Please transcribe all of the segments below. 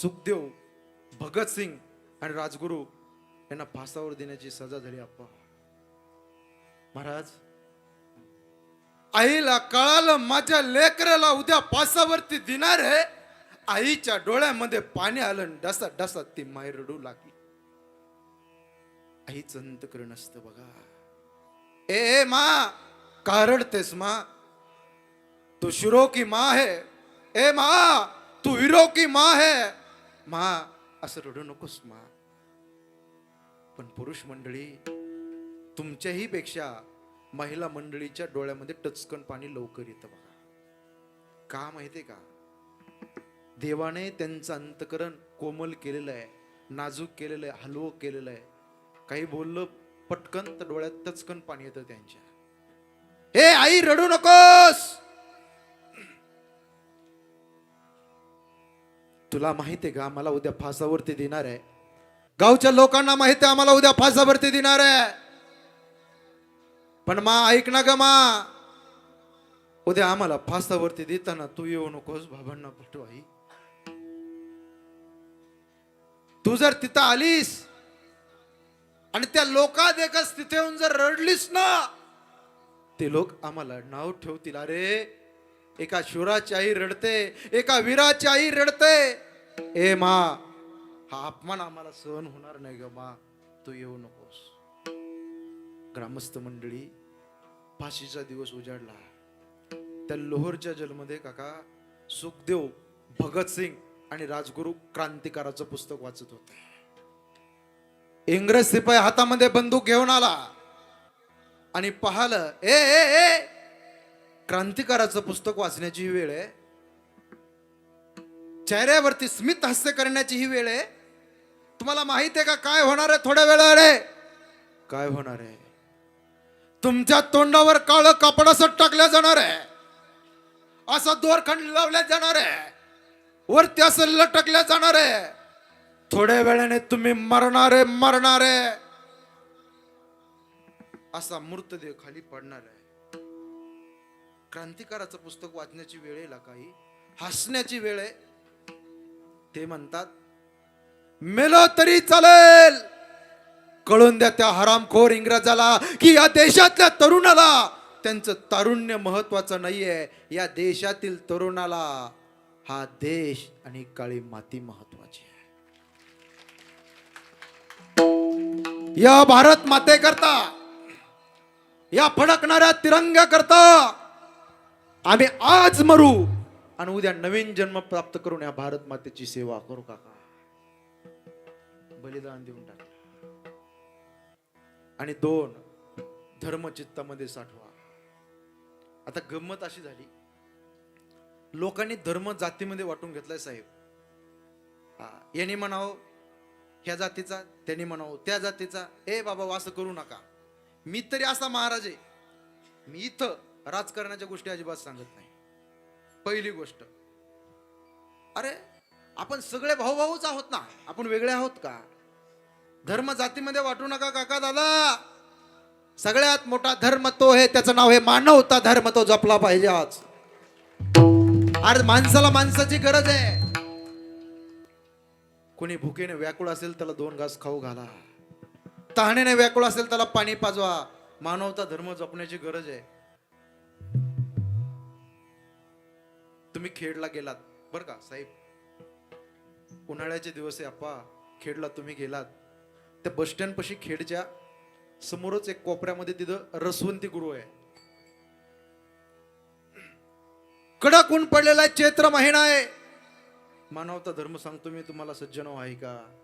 सुखदेव भगतसिंग आणि राजगुरू यांना फासावर देण्याची सजा झाली आप्पा. महाराज आईला कळालं माझ्या लेकराला उद्या फासावरती देणार आहे. आईच्या डोळ्यामध्ये पाणी आलं डसा डसा ती माय रडू लागली. आईचं अंतकरण असतं बघा. ए मा का रडतेस मा? तू शिरो की माँ है ए मा तू हिरो की माँ है मा असं रडू नकोस मा. पण पुरुष मंडळी तुमच्याही पेक्षा महिला मंडळीच्या डोळ्यामध्ये टचकन पाणी लवकर येतं बघा. का माहितीये का? देवाने त्यांचं अंतकरण कोमल केलेलं आहे नाजूक केलेलं आहे हलवं केलेलं आहे. काही बोललं पटकन तर डोळ्यात टचकन पाणी येतं त्यांच्या. हे आई रडू नकोस! तुला माहितीये का? मला उद्या फासावरती देणार आहे. गावच्या लोकांना माहिती आहे आम्हाला उद्या फासावरती देणार आहे. पण मा ऐक ना ग मा. उद्या आम्हाला फासावरती देताना तू येऊ नकोस बाबांना पटू आई. तू जर तिथं आलीस आणि त्या लोका देखस तिथे येऊन जर रडलीस ना ते लोक आम्हाला नाव ठेवतील. अरे एका शुराची आई रडते एका वीराची आई रडते. ए मा हा अपमान आम्हाला सहन होणार नाही ग मा. तू येऊ नकोस. ग्रामस्थ मंडळी फाशीचा दिवस उजाडला. त्या लोहरच्या जलमध्ये काका सुखदेव भगतसिंग आणि राजगुरू क्रांतिकाराचं पुस्तक वाचत होते. इंग्रज सिपाही हातामध्ये बंदूक घेऊन आला आणि पाहल ए ए ए क्रांतिकाराचं पुस्तक वाचण्याची वेळ आहे. चेहऱ्यावरती स्मित हास्य करण्याची ही वेळ आहे. तुम्हाला माहीत आहे का काय होणार आहे थोड्या वेळाने? काय होणार आहे? तुमच्या तोंडावर काळ कापड असं टाकल्या जाणार आहे. असा दोरखंड लावल्या जाणार आहे. वरती असं लटकल्या जाणार आहे. थोड्या वेळाने तुम्ही मरणार आहे मरणार आहे. असा मृतदेह खाली पडणार आहे. क्रांतिकाराचं पुस्तक वाचण्याची वेळ आहे काही? हसण्याची वेळ आहे. ते म्हणतात मेलो तरी चालेल. कळून द्या त्या हरामखोर इंग्रजाला की या देशातल्या तरुणाला त्यांचं तारुण्य महत्वाचं नाहीये. या देशातील तरुणाला हा देश आणि काळी माती महत्वाची आहे. या भारत माते करता या फडकणाऱ्या तिरंग्या करता आम्ही आज मरू. आणि उद्या नवीन जन्म प्राप्त करून या भारत मातेची सेवा करू काका. बलिदान देऊन टाकलं आणि दोन धर्म चित्तामध्ये साठवा. आता गंमत अशी झाली. लोकांनी धर्म जातीमध्ये वाटून घेतलाय साहेब. हा, यांनी म्हणावं ह्या जातीचा त्यांनी म्हणावं त्या जातीचा. ए बाबा असं करू नका. मी तरी असा महाराज आहे. मी इथं राजकारणाच्या गोष्टी अजिबात सांगत नाही. पहिली गोष्ट. अरे आपण सगळे भाऊ भाऊच आहोत ना? आपण वेगळे आहोत का? धर्म जातीमध्ये वाटू नका काका दादा. सगळ्यात मोठा धर्म तो आहे त्याचं नाव हे मानवता धर्म तो जपला पाहिजे आज. आज माणसाला माणसाची गरज आहे. कोणी भुकेने व्याकुळ असेल त्याला दोन घास खाऊ घाला. तहाण्याने व्याकुळ असेल त्याला पाणी पाजवा. मानवता धर्म जपण्याची गरज आहे. तुम्ही खेडला गेलात. बर का साहेब? उन्हाळ्याचे दिवस आहे अप्पा. खेडला तुम्ही गेलात. त्या बस स्टँड पशी खेडच्या समोरच एक कोपऱ्यामध्ये तिथं रसवंती गुरु आहे. कडक ऊन पडलेला आहे चैत्र महिना आहे. मानवता धर्म सांगतो मी तुम्हाला सज्जन आहे का?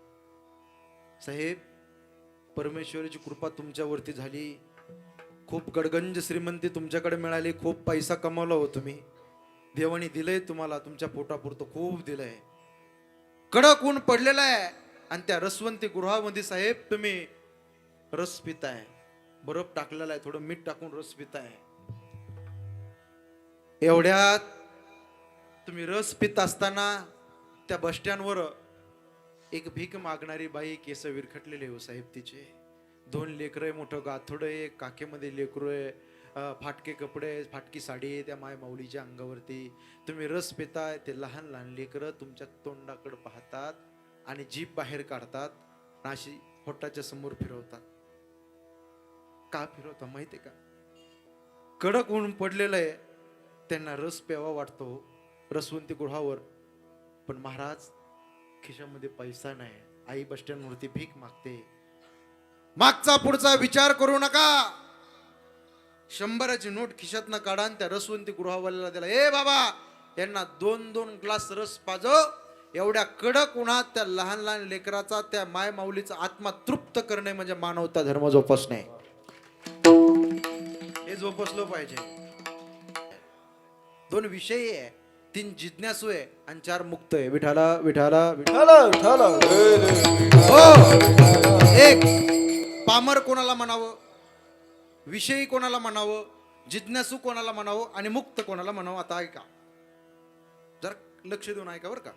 साहेब परमेश्वराची कृपा तुमच्यावरती झाली. खूप गडगंज श्रीमंती तुमच्याकडे मिळाली खूप पैसा कमावला हो तुम्ही. देवाने दिलंय तुम्हाला तुमच्या पोटापुरतं खूप दिलंय. कडक ऊन पडलेला आहे आणि त्या रसवंती गृहामध्ये साहेब तुम्ही रस पिताय. बरफ टाकलेला आहे थोडं मीठ टाकून रस पिताय. एवढ्यात तुम्ही रस पित असताना त्या बस स्टँडवर एक भीक मागणारी बाई केस विरखटलेले हो साहेब तिचे. दोन लेकरं आहे मोठं गाथोड आहे काखेमध्ये लेकरू आहे फाटके कपडे फाटकी साडी त्या माय माऊलीच्या अंगावरती. तुम्ही रस पिताय ते लहान लहान लेकरं तुमच्या तोंडाकडे पाहतात आणि जीभ बाहेर काढतात अशी होटाच्या समोर फिरवतात. का फिरवता माहितीये का? कडक ऊन पडलेलं आहे त्यांना रस प्यावा वाटतो रसवंती गुढावर पण महाराज खिशामध्ये पैसा नाही. आई बस स्टँडवरती भीक मागते. मागचा पुढचा विचार करू नका. शंभराची नोट खिशातनं काढा आणि त्या रसवंती गृहवाल्याला दिला ए बाबा यांना दोन दोन ग्लास रस पाजव. एवढ्या कडक उन्हात त्या लहान लहान लेकराचा त्या माय माऊलीचा आत्मा तृप्त करणे म्हणजे मानवता धर्म जोपासणे. हे जोपासलं पाहिजे. दोन विषय आहे तीन जिज्ञासू आहे आणि चार मुक्त आहे. विठाला विठाला विठाला हो एक. पामर कोणाला म्हणावं? विषयी कोणाला म्हणावं जिज्ञासू कोणाला म्हणावं आणि मुक्त कोणाला म्हणावं आता ऐका. जर लक्ष देऊन ऐका बरं का.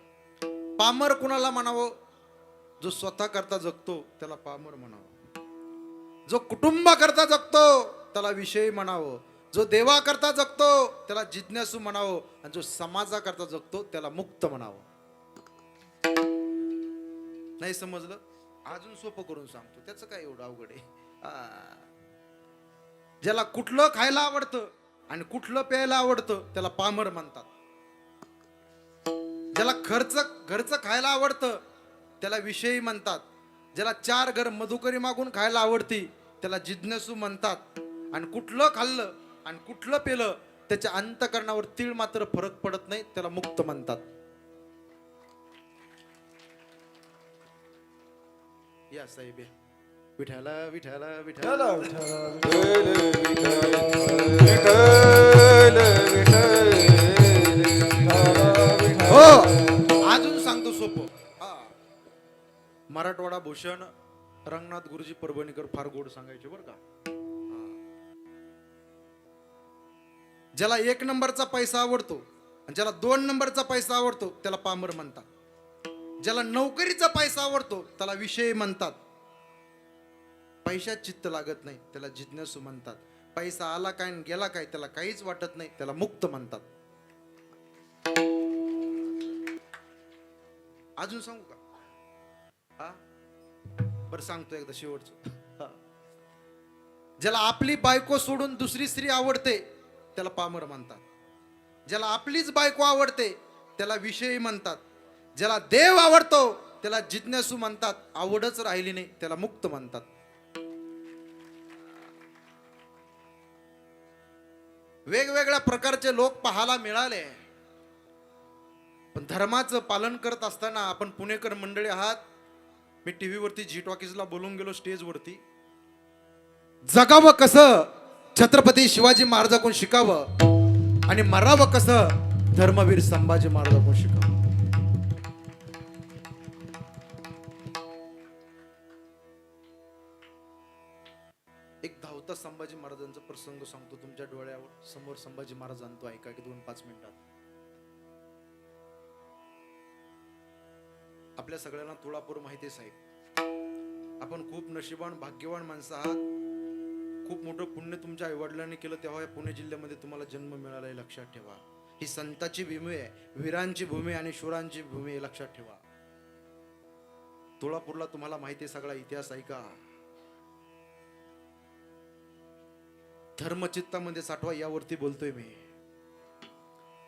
पामर कोणाला म्हणावं? जो स्वतः करता जगतो त्याला पामर म्हणावं. जो कुटुंबाकरता जगतो त्याला विषयी म्हणावं. जो देवाकरता जगतो त्याला जिज्ञासू म्हणावं. आणि जो समाजाकरता जगतो त्याला मुक्त म्हणावं. नाही समजलं? अजून सोपं करून सांगतो. त्याचं काय एवढं अवघड आहे? ज्याला कुठलं खायला आवडतं आणि कुठलं प्यायला आवडतं त्याला पामर म्हणतात. ज्याला खर्च घरचं खायला आवडतं त्याला विषयी म्हणतात. ज्याला चार घर मधुकरी मागून खायला आवडती त्याला जिज्ञासू म्हणतात. आणि कुठलं खाल्लं आणि कुठलं पेलं त्याच्या अंतकरणावर तीळ मात्र फरक पडत नाही त्याला मुक्त म्हणतात. या साहेब विठाला विठाला विठाला हो. अजून सांगतो सोपं. हा. मराठवाडा भूषण रंगनाथ गुरुजी परभणीकर फार गोड सांगायचे बरं का. ज्याला एक नंबरचा पैसा आवडतो आणि ज्याला दोन नंबरचा पैसा आवडतो त्याला पामर म्हणतात. ज्याला नोकरीचा पैसा आवडतो त्याला विषय म्हणतात. पैशात चित्त लागत नाही त्याला जिज्ञासू म्हणतात. पैसा आला काय आणि गेला काय त्याला काहीच वाटत नाही त्याला मुक्त म्हणतात. अजून सांगू का? हा? बरं सांगतो एकदा शेवटचं. हा. ज्याला आपली बायको सोडून दुसरी स्त्री आवडते त्याला पामर म्हणतात. ज्याला आपलीच बायको आवडते त्याला विषयी म्हणतात. ज्याला देव आवडतो त्याला जिज्ञासू म्हणतात. आवडच राहिली नाही त्याला मुक्त म्हणतात. वेगवेगळ्या प्रकारचे लोक पाहायला मिळाले. पण धर्माचं पालन करत असताना आपण पुणेकर मंडळी आहात. मी टीव्ही वरती जी टॉकीजला बोलून गेलो स्टेजवरती. जगावं कसं छत्रपती शिवाजी महाराजाकडून शिकावं आणि मरावं कसं धर्मवीर संभाजी महाराजाकडून शिकावं? संभाजी महाराजांचा प्रसंग सांगतो तुमच्या डोळ्यावर समोर संभाजी महाराज आणतो ऐका की दोन पाच मिनिटात. आपल्या सगळ्यांना तुळापूर माहिती आहे साहेब. आपण खूप नशिबान भाग्यवान माणसं आहात. खूप मोठं पुण्य तुमच्या आईवडिलांनी केलं तेव्हा या पुणे जिल्ह्यामध्ये तुम्हाला जन्म मिळाला हे लक्षात ठेवा. ही संताची भूमी आहे वीरांची भूमी आणि शूरांची भूमी आहे लक्षात ठेवा. तुळापूरला तुम्हाला माहिती आहे सगळा इतिहास ऐका. धर्मचित्तामध्ये साठवा यावरती बोलतोय मी.